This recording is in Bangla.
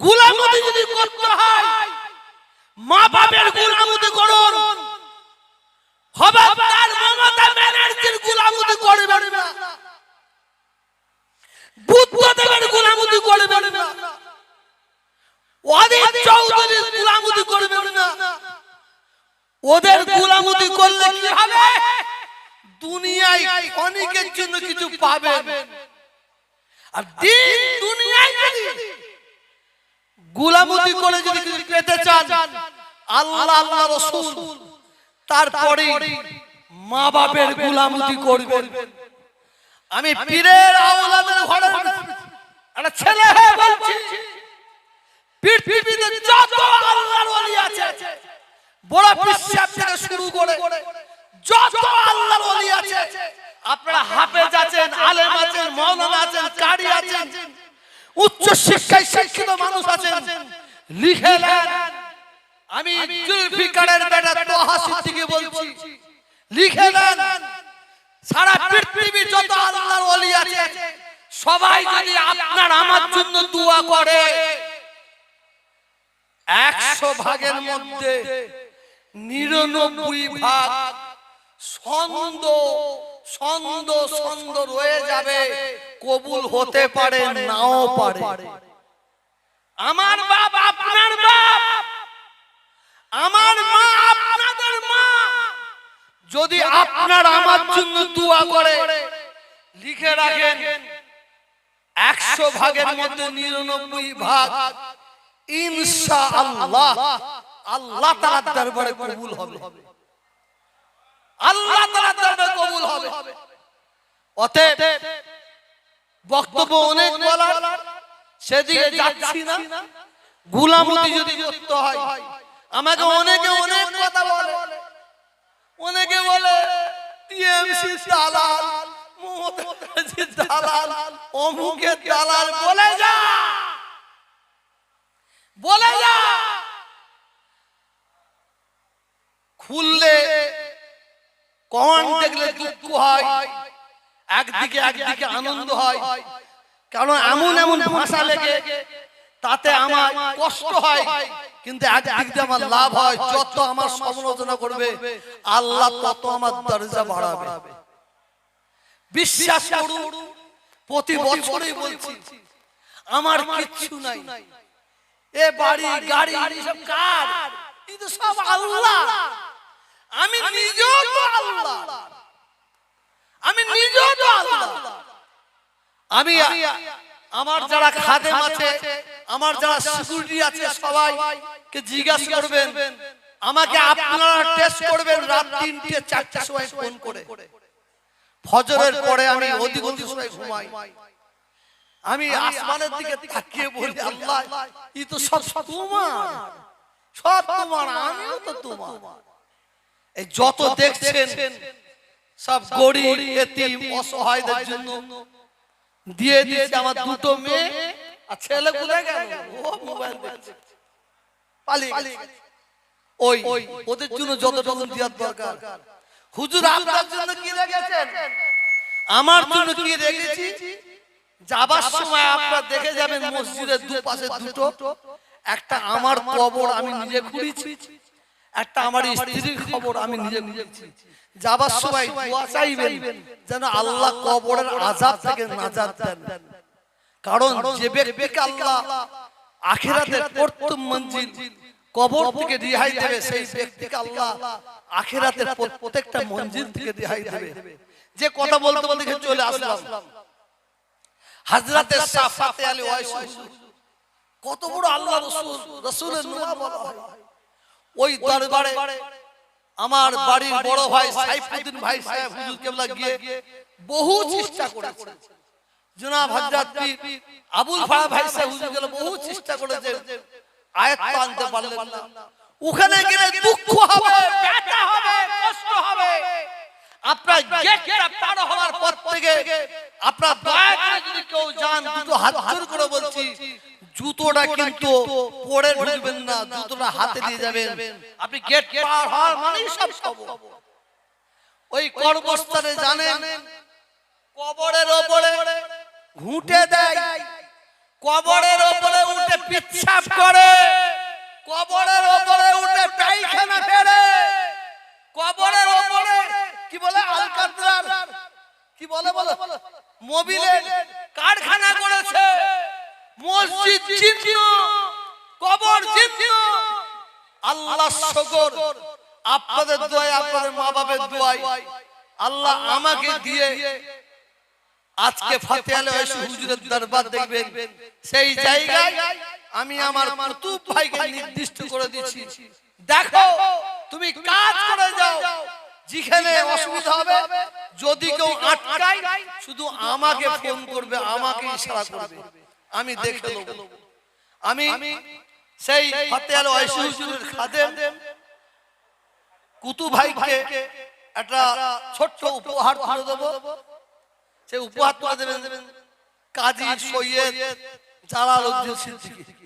গুলামতি যদি করতে হয় মা বাপের গুলামতি করুন। খবরদার মমতা ব্যানার্জির গুলামতি করবেন না। বুদ্ধদেবের গুলামতি করবেন না। ওদের চৌধুরীর গুলামতি করবেন না। ওদের গুলামতি করলে কি হবে? দুনিয়ায় অনেকের জন্য কিছু পাবেন। আর দিন দুনিয়ায় যদি গুলামতি করে যদি কিছু পেতে চান আল্লাহ আল্লাহ রসুল। তারপরে মা বাপের গুলামতি করবেন। আমি পীরের আওলাদের ঘরে একটা ছেলে হয়ে বলছি পৃথিবীতে যত আল্লাহর ওলি আছে বড় পিসাব থেকে শুরু করে যত আল্লাহর ওলি আছে আপনারা হাফেজ আছেন আলেম আছেন মাওলানা আছেন কারি আছেন উচ্চ শিক্ষায় শিক্ষিত মানুষ আছেন। লিখে নেন আমি জুলফিকারের বেটা তোহা সিদ্দিকী বলছি। লিখে নেন সারা পৃথিবীর যত আল্লাহর ওলি আছে সবাই যদি আপনার আমার জন্য দোয়া করে একশো ভাগের মধ্যে নিরানব্বই ভাগ ছন্দ ছন্দ ছন্দ রয়ে যাবে। কবুল হতে পারে নাও পারে। আমার বাপ আপনার বাপ। আমার মা আপনাদের মা। যদি আপনার আমার জন্য দোয়া করে লিখে রাখেন একশো ভাগের মধ্যে নিরানব্বই ভাগ ইনশা আল্লাহ আল্লাহ তাআলার দরবারে কবুল হবে। আল্লাহ তাআলার দরবারে কবুল হবে। অতএব বক্তব্য অনেক বলার। সেদিকে যাচ্ছি না। গুলামতি যদি করতে হয়। আমাকে অনেকে অনেক কথা বলে। অনেকে বলে টিএমসি দালাল মমতা ব্যানার্জি দালাল অমুকের দালাল বলে যা! বলে যা! খুললে কমান দেখলে দুঃখ হয় একদিকে একদিকে আনন্দ হয় কারণ এমন এমন ভাষা লেগে তাতে আমার কষ্ট হয় কিন্তু একদিক দিয়ে আমার লাভ হয় যত আমার সমালোচনা করবে আল্লাহ তত আমার দরজা বাড়াবে। বিশ্বাস করুন প্রতি বছরই বলছি আমার কিচ্ছু নাই। এ বাড়ি গাড়ি সব কার? কিন্তু সব আল্লাহ। আমি নিজেও তো আল্লাহ। আমি নিজেও তো আল্লাহ। আমি আমার যারা খাদেম আছে আমার যারা সিকিউরিটি আছে সবাই কে জিজ্ঞাসা করবেন। আমাকে আপনারা টেস্ট করবেন রাত তিনটে চারটার সময় ফোন করে। ফজরের পরে আমি অধিক অধিক সময় ঘুমাই। আমি আসমানের দিকে তাকিয়ে বলি আল্লাহ ই তো সব তোমার। সব তোমার আমিও তো তোমার। এই যত দেখছেন সব গরিব এতিম অসহায়দের জন্য দিয়ে দিয়েছে আমার দুটো মেয়ে আর ছেলে কোথায় গেল? ও মোবাইল দেখছে। পালিয়ে ওই ওদের জন্য যত যতটুকু দেওয়ার দরকার। হুজুর আপনার জন্য কি রেখেছেন? আমার জন্য কি রেখেছি? যাবার সময় আপনারা দেখে যাবেন মসজিদের দুপাশে দুটো। একটা আমার কবর আমি নিজে খুঁড়েছি। একটা আমার স্ত্রীর খবর আমি নিজে খুঁড়েছি যাবার সময় দোয়া চাইবেন যেন আল্লাহ কবরের আজাব থেকে নাজাত দেন। কারণ যে ব্যক্তিকে আল্লাহ আখেরাতের প্রথম মঞ্জিল কবর থেকে রিহাই দেবে সেই ব্যক্তিকে আল্লাহ আখেরাতের প্রত্যেকটা মঞ্জিল থেকে রিহাই দেবে। যে কথা বলতে বলতে চলে আসলাম। হাজরাতে সাফাতে আলী ওয়াইস কত বড় আল্লাহ রসুল। রসুলের নুমা বলা হয়। ওই দরবারে আমার বাড়ির বড় ভাই সাইফুদ্দিন ভাই সাহেব হুজুর কেবলা গিয়ে বহু চেষ্টা করেছে। জনাব হযরত পীর আবুল ফাড়া ভাই সাহেব হুজুর গেলে বহু চেষ্টা করেছে। আয়াত আনতে পারলেন না। ওখানে গেলে দুঃখ হবে ব্যথা হবে কষ্ট হবে। আপনার গেটটা পার হওয়ার পর থেকে আপনার দয়া করে যদি কেউ যান দুটো হাত জোর করে বলছি জুতোটা কিন্তু পরে ঢুকবেন না জুতোটা হাতে দিয়ে যাবেন। আপনি গেট পার হওয়ার মানেই সব সব ওই কর্মস্থানে জানেন কবরের ওপরে ঘুঁটে দেয়। কবরের ওপরে উঠে পিচ্ছাপ করে। কবরের ওপরে উঠে পায়খানা ফেরে কবরের ওপরে কি বলে আলকাতরার? কি বলে বলে? মোবিলের কারখানা করেছে। মসজিদ চিহ্ন, কবর চিহ্ন। আল্লাহ শকর, আপনাদের দোয়ায়, আপনাদের মা বাবার দোয়ায় আল্লাহ আমাকে দিয়ে আজকে ফাতে আলে হুজুরের দরবার দেখবেন। সেই জায়গায় আমি আমার কুতুব ভাইকে নির্দিষ্ট করে দিচ্ছি দেখো, তুমি কাজ করে যাও, যেখানে অসুবিধা হবে, যদি কেউ আটকায়, শুধু আমাকে ফোন করবে, আমাকে ইশারা করবে। আমি দেখে নেব। আমি সেই ফাতে আলে হুজুরের খাদেম কুতু ভাইকে একটা ছোট্ট উপহার তুলে দেবো। সেই উপহার তুলে দেবেন কাজী সৈয়দ জালাল উদ্দিন সিদ্দিকী।